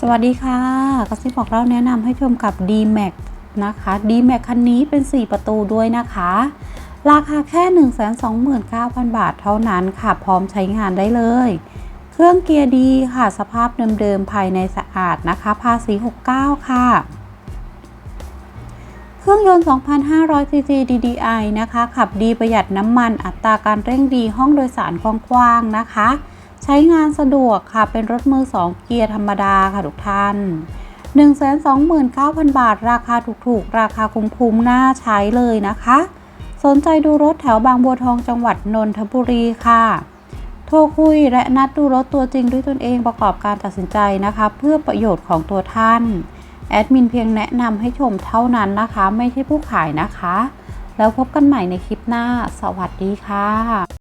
สวัสดีค่ะกระซิบบอกเล่าแนะนำให้ชมกับ D-Max นะคะ D-Max คันนี้เป็น 4 ประตูด้วยนะคะ ราคาแค่ 129,000 บาทเท่านั้นค่ะ พร้อมใช้งานได้เลย เครื่องเกียร์ดีค่ะ สภาพเดิมๆ ภายในสะอาดนะคะ ภาษี 69 ค่ะ เครื่องยนต์ 2,500 cc DDI นะคะ ขับดีประหยัดน้ำมัน อัตราการเร่งดี ห้องโดยสารกว้างๆ นะคะ ใช้งานสะดวกค่ะ เป็นรถมือ 2 เกียร์ธรรมดาค่ะทุกท่าน 129,000 บาท ราคาถูกๆ ราคาคุ้มๆ น่าใช้เลยนะคะ สนใจดูรถแถวบางบัวทองจังหวัดนนทบุรีค่ะ โทรคุยและนัดดูรถตัวจริงด้วยตนเองประกอบการตัดสินใจนะคะ เพื่อประโยชน์ของตัวท่าน แอดมินเพียงแนะนำให้ชมเท่านั้นนะคะ ไม่ใช่ผู้ขายนะคะ แล้วพบกันใหม่ในคลิปหน้า สวัสดีค่ะ